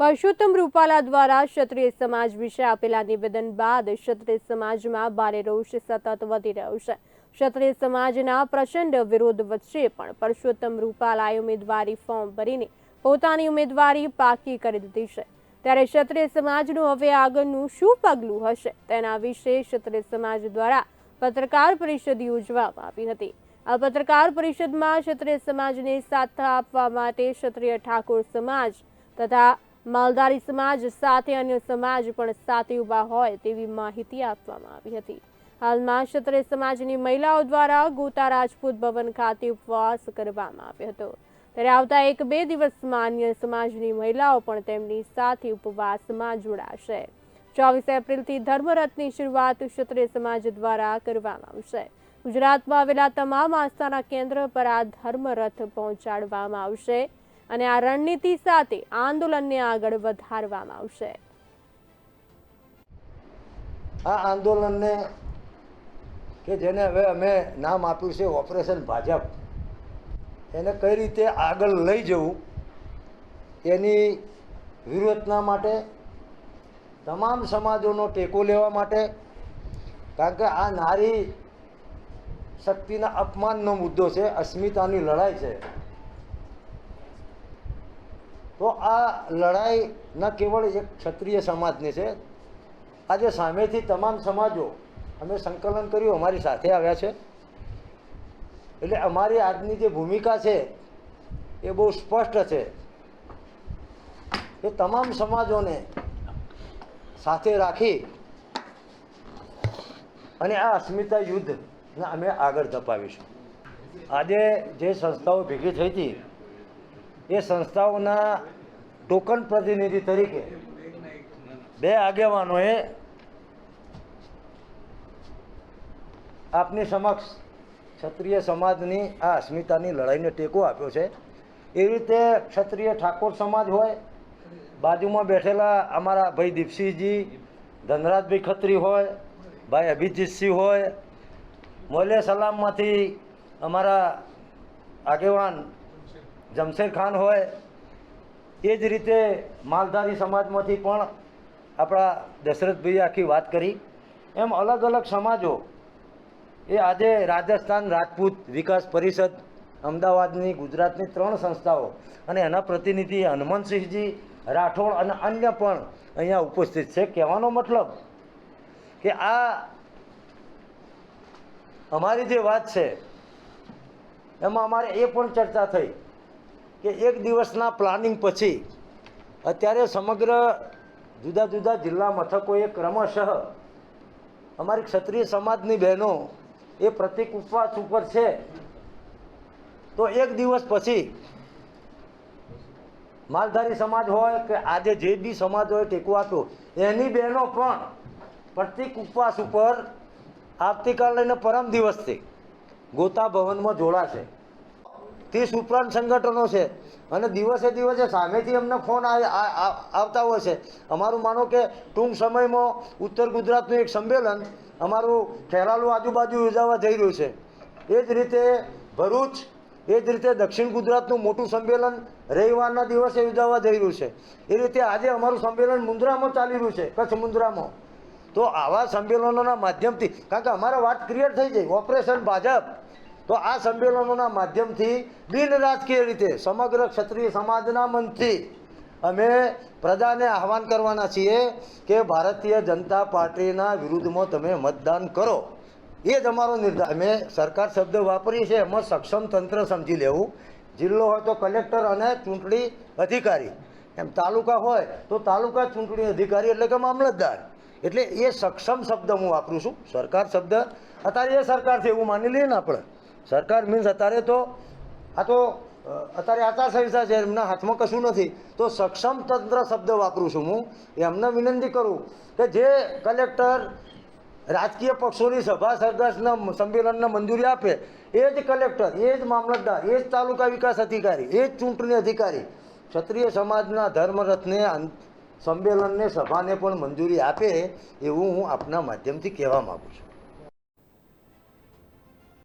પરસોત્તમ રૂપાલા દ્વારા ક્ષત્રિય સમાજ વિશે આપેલા નિવેદન બાદ ક્ષત્રિય સમાજમાં ભારે રોષ સતત વધી રહ્યો છે. ક્ષત્રિય સમાજના પ્રચંડ વિરોધ વચ્ચે પણ પરસોત્તમ રૂપાલાએ ઉમેદવારી ફોર્મ ભરીને પોતાની ઉમેદવારી પાકી કરી દીધી છે. ત્યારે ક્ષત્રિય સમાજનું હવે આગળનું શું પગલું હશે? તેના વિશે ક્ષત્રિય સમાજ દ્વારા પત્રકાર પરિષદ યોજવામાં આવી હતી. આ પત્રકાર પરિષદમાં ક્ષત્રિય સમાજને સાથ આપવા માટે ક્ષત્રિય ઠાકોર સમાજ તથા માલધારી સમાજ સાથે અન્ય સમાજ પણ સાથે ઊભા હોય તેવી માહિતી આપવામાં આવી હતી. હાલમાં ક્ષત્રિય સમાજની મહિલાઓ દ્વારા ગોતા રાજપૂત ભવન ખાતે ઉપવાસ કરવામાં આવ્યો હતો. ત્યારે આવતા એક બે દિવસમાં અન્ય સમાજની મહિલાઓ પણ તેમની સાથે ઉપવાસમાં જોડાશે. ચોવીસ એપ્રિલથી ધર્મરથની શરૂઆત ક્ષત્રિય સમાજ દ્વારા કરવામાં આવશે. ગુજરાતમાં આવેલા તમામ આસ્થાના કેન્દ્ર પર આ ધર્મરથ પહોંચાડવામાં આવશે. અને આ રણનીતિ સાથે આંદોલનને આગળ વધારવામાં આવશે. આ આંદોલનને કે જેને હવે અમે નામ આપ્યું છે ઓપરેશન ભાજપ, એને કઈ રીતે આગળ લઈ જવું, એની વ્યૂહરચના માટે તમામ સમાજોનો ટેકો લેવા માટે, કારણ કે આ નારી શક્તિના અપમાનનો મુદ્દો છે, અસ્મિતાની લડાઈ છે. તો આ લડાઈ ન કેવળ એક ક્ષત્રિય સમાજની છે. આજે સામેથી તમામ સમાજો અમે સંકલન કર્યું, અમારી સાથે આવ્યા છે. એટલે અમારી આજની જે ભૂમિકા છે એ બહુ સ્પષ્ટ છે કે તમામ સમાજોને સાથે રાખી અને આ અસ્મિતા યુદ્ધને અમે આગળ ધપાવીશું. આજે જે સંસ્થાઓ ભેગી થઈ હતી એ સંસ્થાઓના ટોકન પ્રતિનિધિ તરીકે બે આગેવાનોએ આપની સમક્ષ ક્ષત્રિય સમાજની, આ અસ્મિતાની લડાઈને ટેકો આપ્યો છે. એવી રીતે ક્ષત્રિય ઠાકોર સમાજ હોય, બાજુમાં બેઠેલા અમારા ભાઈ દીપસિંહજી, ધનરાજભાઈ ખત્રી હોય, ભાઈ અભિજીતસિંહ હોય મોલે સલામમાંથી અમારા આગેવાન જમશેર ખાન હોય, એ જ રીતે માલધારી સમાજમાંથી પણ આપણા દશરથભાઈએ આખી વાત કરી. એમ અલગ અલગ સમાજો, એ આજે રાજસ્થાન રાજપૂત વિકાસ પરિષદ, અમદાવાદની ગુજરાતની ત્રણ સંસ્થાઓ અને એના પ્રતિનિધિ હનુમંતસિંહજી રાઠોડ અને અન્ય પણ અહીંયા ઉપસ્થિત છે. કહેવાનો મતલબ કે આ અમારી જે વાત છે, એમાં અમારે એ પણ ચર્ચા થઈ કે એક દિવસના પ્લાનિંગ પછી અત્યારે સમગ્ર જુદા જુદા જિલ્લા મથકોએ ક્રમશઃ અમારી ક્ષત્રિય સમાજની બહેનો એ પ્રતિક ઉપવાસ ઉપર છે. તો એક દિવસ પછી માલધારી સમાજ હોય કે આજે જે બી સમાજ હોય ટેકવાતો, એની બહેનો પણ પ્રતિક ઉપવાસ ઉપર આવતીકાલ લઈને પરમ દિવસથી ગોતા ભવનમાં જોડાશે. ત્રીસ ઉપરાંત સંગઠનો છે. અને દિવસે દિવસે સામેથી અમને ફોન આવતા હોય છે. અમારું માનો કે ટૂંક સમયમાં ઉત્તર ગુજરાતનું એક સંમેલન અમારું ખેરાલુ આજુબાજુ યોજાવા જઈ રહ્યું છે. એ જ રીતે ભરૂચ, એ જ રીતે દક્ષિણ ગુજરાતનું મોટું સંમેલન રવિવારના દિવસે યોજાવા જઈ રહ્યું છે. એ રીતે આજે અમારું સંમેલન મુન્દ્રામાં ચાલી રહ્યું છે, કચ્છ મુન્દ્રામાં તો આવા સંમેલનોના માધ્યમથી કારણ કે અમારે વાત ક્લિયર થઈ જાય ઓપરેશન ભાજપ તો આ સંમેલનોના માધ્યમથી બિન રાજકીય રીતે સમગ્ર ક્ષત્રિય સમાજના મનથી અમે પ્રજાને આહવાન કરવાના છીએ કે ભારતીય જનતા પાર્ટીના વિરુદ્ધમાં તમે મતદાન કરો. એ જ અમારો નિર્ધાર. અમે સરકાર શબ્દ વાપરીએ છીએ, એમાં સક્ષમ તંત્ર સમજી લેવું. જિલ્લો હોય તો કલેક્ટર અને ચૂંટણી અધિકારી. એમ તાલુકા હોય તો તાલુકા ચૂંટણી અધિકારી એટલે કે મામલતદાર. એટલે એ સક્ષમ શબ્દ હું વાપરું છું. સરકાર શબ્દ. અત્યારે એ સરકાર છે એવું માની લઈએ ને આપણે. સરકાર મીન્સ અત્યારે તો, આ તો અત્યારે આચારસંહિતા છે, એમના હાથમાં કશું નથી. તો સક્ષમ તંત્ર શબ્દ વાપરું છું હું એમને વિનંતી કરું કે જે કલેક્ટર રાજકીય પક્ષોની સભા સરઘસના સંમેલનને મંજૂરી આપે, એ જ કલેક્ટર, એ જ મામલતદાર, એ જ તાલુકા વિકાસ અધિકારી, એ જ ચૂંટણી અધિકારી, ક્ષત્રિય સમાજના ધર્મરથને સંમેલનને, સભાને પણ મંજૂરી આપે એવું હું આપના માધ્યમથી કહેવા માગું છું.